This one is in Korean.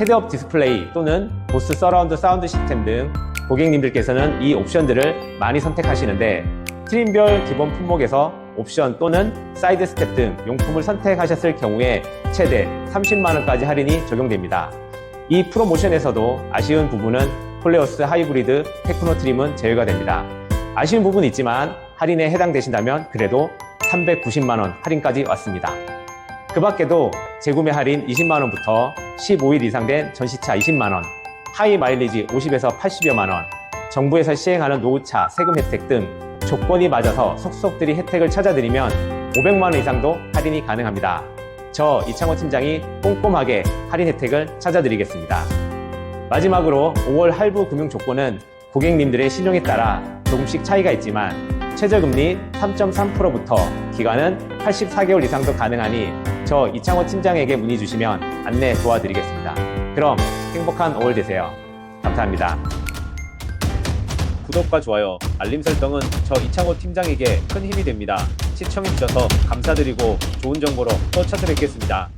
헤드업 디스플레이 또는 보스 서라운드 사운드 시스템 등 고객님들께서는 이 옵션들을 많이 선택하시는데 트림별 기본 품목에서 옵션 또는 사이드 스텝 등 용품을 선택하셨을 경우에 최대 30만 원까지 할인이 적용됩니다. 이 프로모션에서도 아쉬운 부분은 폴레오스 하이브리드 테크노 트림은 제외가 됩니다. 아쉬운 부분이 있지만 할인에 해당되신다면 그래도 390만 원 할인까지 왔습니다. 그 밖에도 재구매 할인 20만 원부터 15일 이상 된 전시차 20만 원, 하이 마일리지 50에서 80여만 원, 정부에서 시행하는 노후차 세금 혜택 등 조건이 맞아서 속속들이 혜택을 찾아드리면 500만 원 이상도 할인이 가능합니다. 저 이창호 팀장이 꼼꼼하게 할인 혜택을 찾아드리겠습니다. 마지막으로 5월 할부 금융 조건은 고객님들의 신용에 따라 조금씩 차이가 있지만 최저금리 3.3%부터 기간은 84개월 이상도 가능하니 저 이창호 팀장에게 문의 주시면 안내 도와드리겠습니다. 그럼 행복한 5월 되세요. 감사합니다. 구독과 좋아요, 알림 설정은 저 이창호 팀장에게 큰 힘이 됩니다. 시청해주셔서 감사드리고 좋은 정보로 또 찾아뵙겠습니다.